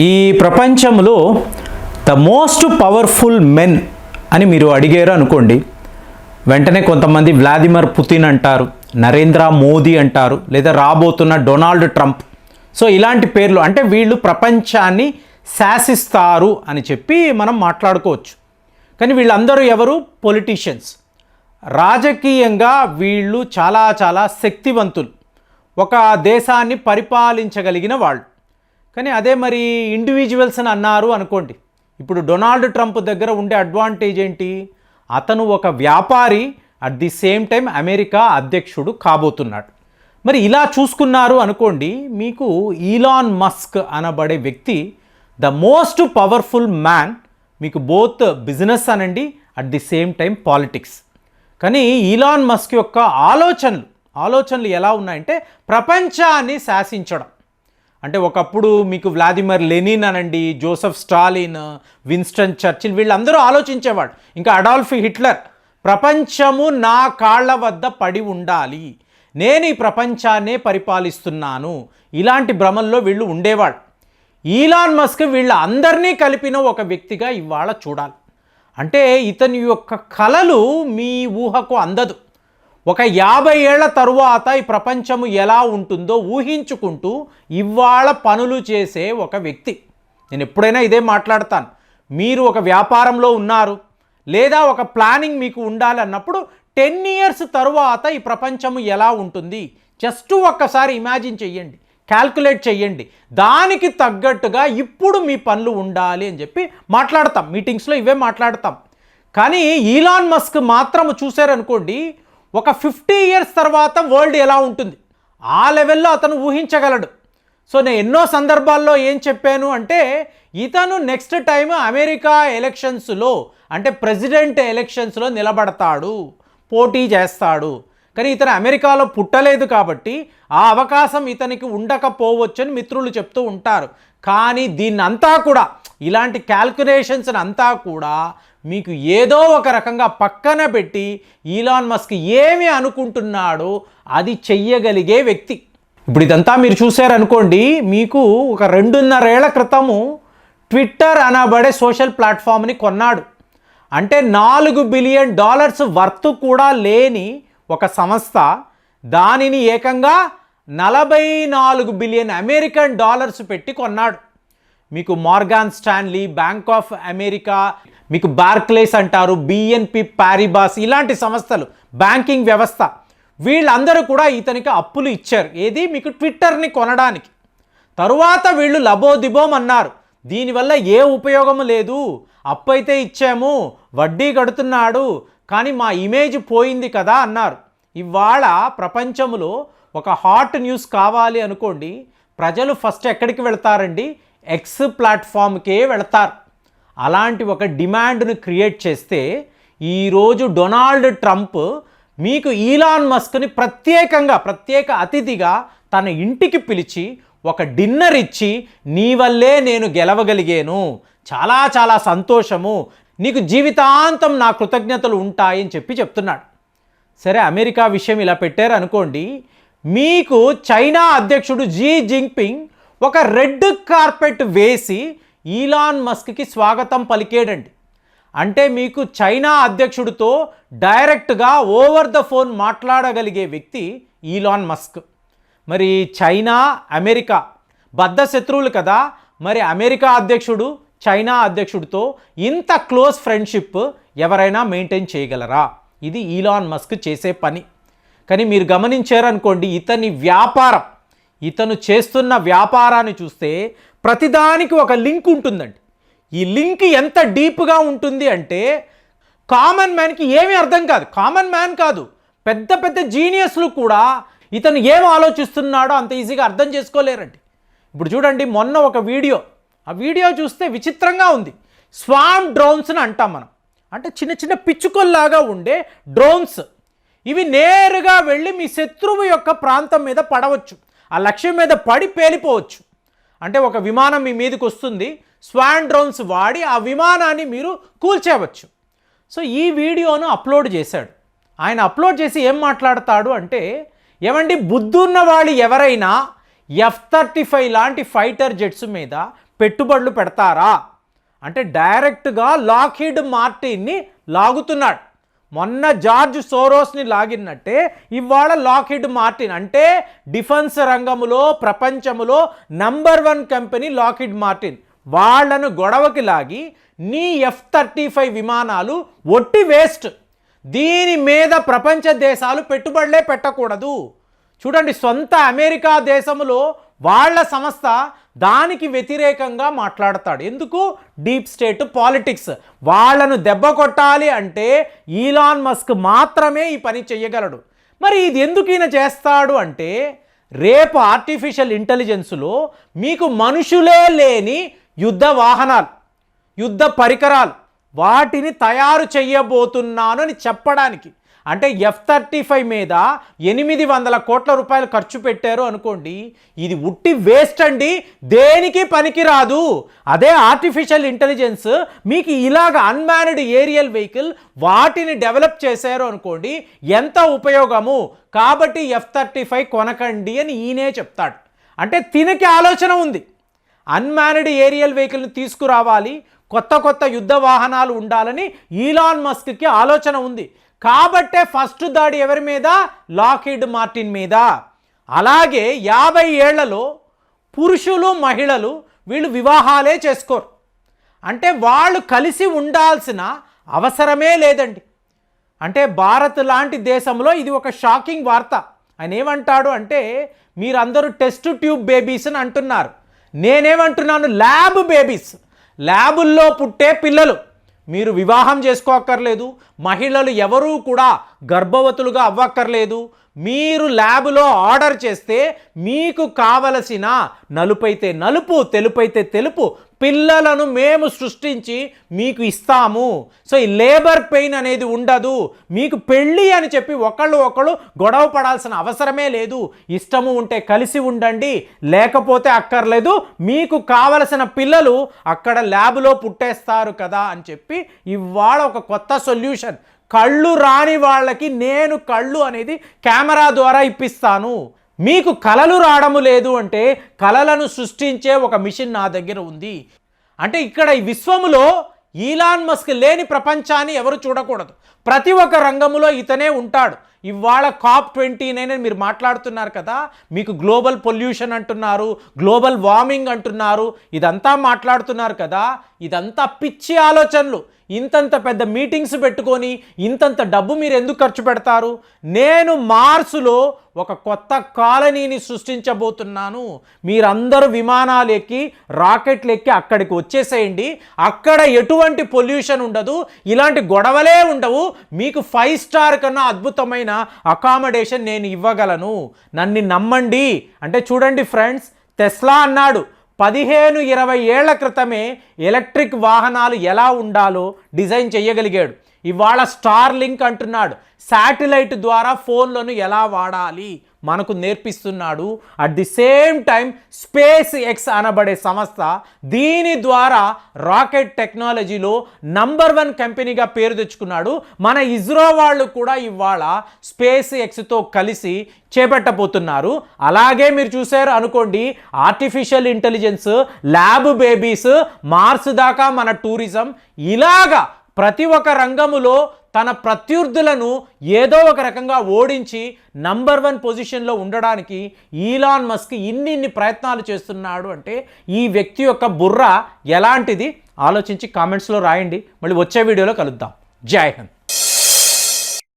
ఈ ప్రపంచంలో the most powerful men అని మీరు అడిగారు అనుకోండి వెంటనే కొంతమంది వ్లాదిమిర్ పుతిన్ అంటారు నరేంద్ర మోదీ అంటారు లేదా రాబోతున్న డొనాల్డ్ ట్రంప్. సో ఇలాంటి పేర్లు అంటే వీళ్ళు ప్రపంచాన్ని శాసిస్తారు అని చెప్పి మనం మాట్లాడుకోవచ్చు. కానీ వీళ్ళందరూ ఎవరు? పొలిటీషియన్స్ రాజకీయంగా వీళ్ళు చాలా చాలా శక్తివంతులు. ఒక దేశాన్ని పరిపాలించగలిగిన వాళ్ళు. కానీ అదే మరి ఇండివిజువల్స్ అని అన్నారు అనుకోండి. ఇప్పుడు డొనాల్డ్ ట్రంప్ దగ్గర ఉండే అడ్వాంటేజ్ ఏంటి? అతను ఒక వ్యాపారి at the same time America అధ్యక్షుడు కాబోతున్నాడు. మరి ఇలా చూసుకున్నారు అనుకోండి మీకు ఈలాన్ మస్క్ అనబడే వ్యక్తి ద మోస్ట్ పవర్ఫుల్ మ్యాన్ మీకు బోత్ బిజినెస్ అనండి at the same time politics కానీ ఈలాన్ మస్క్ యొక్క ఆలోచనలు ఆలోచనలు ఎలా ఉన్నాయంటే ప్రపంచాన్ని శాసించడం. అంటే ఒకప్పుడు మీకు వ్లాదిమిర్ లెనిన్ అనండి జోసెఫ్ స్టాలిన్ విన్స్టన్ చర్చిల్ వీళ్ళందరూ ఆలోచించేవాడు. ఇంకా అడాల్ఫ్ హిట్లర్ ప్రపంచము నా కాళ్ళ వద్ద పడి ఉండాలి. నేను ఈ ప్రపంచాన్నే పరిపాలిస్తున్నాను. ఇలాంటి భ్రమంలో వీళ్ళు ఉండేవాడు ఈలాన్ మస్క్ వీళ్ళ అందరినీ కలిపిన ఒక వ్యక్తిగా ఇవాళ చూడాలి. అంటే ఇతని యొక్క కలలు మీ ఊహకు అందదు. ఒక యాభై ఏళ్ళ తరువాత ఈ ప్రపంచము ఎలా ఉంటుందో ఊహించుకుంటూ ఇవాళ పనులు చేసే ఒక వ్యక్తి. నేను ఎప్పుడైనా ఇదే మాట్లాడతాను. మీరు ఒక వ్యాపారంలో ఉన్నారు లేదా ఒక ప్లానింగ్ మీకు ఉండాలి అన్నప్పుడు టెన్ ఇయర్స్ తరువాత ఈ ప్రపంచము ఎలా ఉంటుంది? జస్ట్ ఒక్కసారి ఇమాజిన్ చెయ్యండి. క్యాల్కులేట్ చెయ్యండి. దానికి తగ్గట్టుగా ఇప్పుడు మీ పనులు ఉండాలి అని చెప్పి మాట్లాడతాం. మీటింగ్స్లో ఇవే మాట్లాడతాం. కానీ ఈలాన్ మస్క్ మాత్రం చూశారనుకోండి ఒక ఫిఫ్టీ ఇయర్స్ తర్వాత వరల్డ్ ఎలా ఉంటుంది? ఆ లెవెల్లో అతను ఊహించగలడు. సో నేను ఎన్నో సందర్భాల్లో ఏం చెప్పాను అంటే ఇతను నెక్స్ట్ టైం అమెరికా ఎలక్షన్స్లో అంటే ప్రెసిడెంట్ ఎలక్షన్స్లో నిలబడతాడు. పోటీ చేస్తాడు. కానీ ఇతను అమెరికాలో పుట్టలేదు కాబట్టి ఆ అవకాశం ఇతనికి ఉండకపోవచ్చని మిత్రులు చెప్తూ ఉంటారు. కానీ దీన్నంతా కూడా ఇలాంటి క్యాల్కులేషన్స్ అంతా కూడా మీకు ఏదో ఒక రకంగా పక్కన పెట్టి ఈలాన్ మస్క్ ఏమి అనుకుంటున్నాడో అది చెయ్యగలిగే వ్యక్తి. ఇప్పుడు ఇదంతా మీరు చూశారనుకోండి మీకు ఒక రెండున్నరేళ్ళ క్రితము ట్విట్టర్ అనబడే సోషల్ ప్లాట్ఫామ్ని కొన్నాడు. అంటే నాలుగు బిలియన్ డాలర్స్ వర్త్ కూడా లేని ఒక సంస్థ దానిని ఏకంగా నలభై నాలుగు బిలియన్ అమెరికన్ డాలర్స్ పెట్టి కొన్నాడు. మీకు Morgan Stanley Bank of America మీకు బార్క్లేస్ అంటారు బిఎన్పి పారిబాస్ ఇలాంటి సంస్థలు బ్యాంకింగ్ వ్యవస్థ. వీళ్ళందరూ కూడా ఇతనికి అప్పులు ఇచ్చారు. ఏది? మీకు ట్విట్టర్ని కొనడానికి. తరువాత వీళ్ళు లబోదిబోం అన్నారు దీనివల్ల ఏ ఉపయోగము లేదు. అప్పు అయితే ఇచ్చాము వడ్డీ కడుతున్నాడు కానీ మా ఇమేజ్ పోయింది కదా అన్నారు. ఇవాళ ప్రపంచంలో ఒక హాట్ న్యూస్ కావాలి అనుకోండి ప్రజలు ఫస్ట్ ఎక్కడికి వెళ్తారండి? ఎక్స్ ప్లాట్ఫామ్కే వెళతారు. అలాంటి ఒక డిమాండ్ను క్రియేట్ చేస్తే ఈరోజు డొనాల్డ్ ట్రంప్ మీకు ఈలాన్ మస్క్ని ప్రత్యేకంగా ప్రత్యేక అతిథిగా తన ఇంటికి పిలిచి ఒక డిన్నర్ ఇచ్చి నీ వల్లే నేను గెలవగలిగాను. చాలా చాలా సంతోషము. నీకు జీవితాంతం నా కృతజ్ఞతలు ఉంటాయని చెప్పి చెప్తున్నాడు. సరే అమెరికా విషయం ఇలా పెట్టారు అనుకోండి మీకు చైనా అధ్యక్షుడు జీ జింగ్పింగ్ ఒక రెడ్ కార్పెట్ వేసి ఈలాన్ మస్క్కి స్వాగతం పలికేడండి. అంటే మీకు చైనా అధ్యక్షుడితో డైరెక్ట్గా ఓవర్ ద ఫోన్ మాట్లాడగలిగే వ్యక్తి ఈలాన్ మస్క్. మరి చైనా అమెరికా బద్ధ శత్రువులు కదా. మరి అమెరికా అధ్యక్షుడు చైనా అధ్యక్షుడితో ఇంత క్లోజ్ ఫ్రెండ్షిప్ ఎవరైనా మెయింటైన్ చేయగలరా? ఇది ఈలాన్ మస్క్ చేసే పని. కానీ మీరు గమనించారనుకోండి ఇతని వ్యాపారం ఇతను చేస్తున్న వ్యాపారాన్ని చూస్తే ప్రతిదానికి ఒక లింక్ ఉంటుందండి. ఈ లింక్ ఎంత డీప్గా ఉంటుంది అంటే కామన్ మ్యాన్కి ఏమీ అర్థం కాదు. కామన్ మ్యాన్ కాదు. పెద్ద పెద్ద జీనియస్లు కూడా ఇతను ఏం ఆలోచిస్తున్నాడో అంత ఈజీగా అర్థం చేసుకోలేరండి. ఇప్పుడు చూడండి మొన్న ఒక వీడియో. ఆ వీడియో చూస్తే విచిత్రంగా ఉంది. స్వామ్ డ్రోన్స్ని అంటాం మనం. అంటే చిన్న చిన్న పిచ్చుకొల్లాగా ఉండే డ్రోన్స్. ఇవి నేరుగా వెళ్ళి మీ శత్రువు యొక్క ప్రాంతం మీద పడవచ్చు. ఆ లక్ష్యం మీద పడి పేలిపోవచ్చు. అంటే ఒక విమానం మీ మీదకి వస్తుంది స్వాన్ డ్రోన్స్ వాడి ఆ విమానాన్ని మీరు కూల్చేయవచ్చు. సో ఈ వీడియోను అప్లోడ్ చేశాడు. ఆయన అప్లోడ్ చేసి ఏం మాట్లాడతాడు అంటే ఏమండి బుద్ధున్న వాళ్ళు ఎవరైనా ఎఫ్ థర్టీ ఫైవ్ లాంటి ఫైటర్ జెట్స్ మీద పెట్టుబడులు పెడతారా? అంటే డైరెక్ట్గా లాక్హీడ్ మార్టిన్ని లాగుతున్నాడు. మొన్న జార్జ్ సోరోస్ని లాగినట్టే ఇవాళ లాకిడ్ మార్టిన్ అంటే డిఫెన్స్ రంగములో ప్రపంచములో number one company Lockheed Martin. వాళ్ళను గొడవకి లాగి నీ ఎఫ్ థర్టీ ఫైవ్ విమానాలు ఒట్టి వేస్ట్. దీని మీద ప్రపంచ దేశాలు పెట్టుబడులే పెట్టకూడదు. చూడండి సొంత అమెరికా దేశంలో వాళ్ళ సంస్థ దానికి వ్యతిరేకంగా మాట్లాడతాడు. ఎందుకు? Deep state politics. వాళ్ళను దెబ్బ కొట్టాలి అంటే ఈలాన్ మస్క్ మాత్రమే ఈ పని చేయగలడు మరి ఇది ఎందుకు ఈయన చేస్తాడు అంటే రేపు ఆర్టిఫిషియల్ ఇంటెలిజెన్స్లో మీకు మనుషులే లేని యుద్ధ వాహనాలు యుద్ధ పరికరాలు వాటిని తయారు చేయబోతున్నాను అని చెప్పడానికి అంటే ఎఫ్ థర్టీ ఫైవ్ మీద ఎనిమిది వందల కోట్ల రూపాయలు ఖర్చు పెట్టారు అనుకోండి ఇది ఉట్టి వేస్ట్ అండి దేనికి పనికిరాదు. అదే ఆర్టిఫిషియల్ ఇంటెలిజెన్స్ మీకు ఇలాగ అన్మాన్డ్ ఏరియల్ వెహికల్ వాటిని డెవలప్ చేశారు అనుకోండి ఎంత ఉపయోగము? కాబట్టి ఎఫ్ థర్టీ ఫైవ్ కొనకండి అని ఈయనే చెప్తాడు. అంటే తినకి ఆలోచన ఉంది. అన్మాన్డ్ ఏరియల్ వెహికల్ని తీసుకురావాలి కొత్త కొత్త యుద్ధ వాహనాలు ఉండాలని ఈలాన్ మస్క్కి ఆలోచన ఉంది. కాబట్టే ఫస్ట్ దాడి ఎవరి మీద? లాకిడ్ మార్టిన్ మీద. అలాగే యాభై ఏళ్ళలో పురుషులు మహిళలు వీళ్ళు వివాహాలే చేసుకోరు. అంటే వాళ్ళు కలిసి ఉండాల్సిన అవసరమే లేదండి. అంటే భారత్ లాంటి దేశంలో ఇది ఒక షాకింగ్ వార్త. ఆయన ఏమంటాడు అంటే మీరందరూ టెస్ట్ ట్యూబ్ బేబీస్ అని అంటున్నారు. నేనేమంటున్నాను? Lab babies. ల్యాబుల్లో పుట్టే పిల్లలు. మీరు వివాహం చేసుకోక్కర్లేదు మహిళలు ఎవరూ కూడా గర్భవతులుగా అవ్వక్కర్లేదు. మీరు ల్యాబ్లో ఆర్డర్ చేస్తే మీకు కావలసిన నలుపైతే నలుపు తెలుపైతే తెలుపు పిల్లలను మేము సృష్టించి మీకు ఇస్తాము. సో ఈ లేబర్ పెయిన్ అనేది ఉండదు. మీకు పెళ్ళి అని చెప్పి ఒకళ్ళు ఒకళ్ళు గొడవ పడాల్సిన అవసరమే లేదు. ఇష్టము ఉంటే కలిసి ఉండండి లేకపోతే అక్కర్లేదు. మీకు కావలసిన పిల్లలు అక్కడ ల్యాబ్లో పుట్టేస్తారు కదా అని చెప్పి ఇవాళ ఒక కొత్త సొల్యూషన్. కళ్ళు రాని వాళ్ళకి నేను కళ్ళు అనేది కెమెరా ద్వారా ఇప్పిస్తాను. మీకు కళలు రావడము లేదు అంటే కళలను సృష్టించే ఒక మిషన్ నా దగ్గర ఉంది. అంటే ఇక్కడ ఈ విశ్వములో ఈలాన్ మస్క్ లేని ప్రపంచాన్ని ఎవరు చూడకూడదు. ప్రతి ఒక్క రంగములో ఇతనే ఉంటాడు. ఇవాళ కాప్ ట్వంటీ నైన్ అని మీరు మాట్లాడుతున్నారు కదా మీకు గ్లోబల్ పొల్యూషన్ అంటున్నారు గ్లోబల్ వార్మింగ్ అంటున్నారు ఇదంతా మాట్లాడుతున్నారు కదా ఇదంతా పిచ్చి ఆలోచనలు. ఇంతంత పెద్ద మీటింగ్స్ పెట్టుకొని ఇంతంత డబ్బు మీరు ఎందుకు ఖర్చు పెడతారు? నేను మార్సులో ఒక కొత్త కాలనీని సృష్టించబోతున్నాను. మీరందరూ విమానాలు ఎక్కి రాకెట్లు ఎక్కి అక్కడికి వచ్చేసేయండి. అక్కడ ఎటువంటి పొల్యూషన్ ఉండదు. ఇలాంటి గొడవలే ఉండవు. మీకు ఫైవ్ స్టార్ కన్నా అద్భుతమైన అకామిడేషన్ నేను ఇవ్వగలను. నన్ను నమ్మండి. అంటే చూడండి ఫ్రెండ్స్ టెస్లా అన్నాడు. పదిహేను ఇరవై ఏళ్ళ క్రితమే ఎలక్ట్రిక్ వాహనాలు ఎలా ఉండాలో డిజైన్ చేయగలిగాడు. ఇవాళ స్టార్ లింక్ అంటున్నాడు. శాటిలైట్ ద్వారా ఫోన్లను ఎలా వాడాలి? మనకు నేర్పిస్తున్నాడు. At the same time SpaceX అనబడే సంస్థ దీని ద్వారా రాకెట్ టెక్నాలజీలో నంబర్ వన్ కంపెనీగా పేరు తెచ్చుకున్నాడు. మన ఇస్రో వాళ్ళు కూడా ఇవాళ స్పేస్ ఎక్స్తో కలిసి చేపట్టబోతున్నారు. అలాగే మీరు చూశారు అనుకోండి artificial intelligence lab babies Mars దాకా మన టూరిజం ఇలాగా ప్రతి ఒక్క రంగములో తన ప్రత్యర్థులను ఏదో ఒక రకంగా ఓడించి నంబర్ వన్ పొజిషన్లో ఉండడానికి ఈలాన్ మస్క్ ఇన్ని ఇన్ని ప్రయత్నాలు చేస్తున్నాడు అంటే ఈ వ్యక్తి యొక్క బుర్ర ఎలాంటిది? ఆలోచించి కామెంట్స్లో రాయండి. మళ్ళీ వచ్చే వీడియోలో కలుద్దాం. జై హింద్.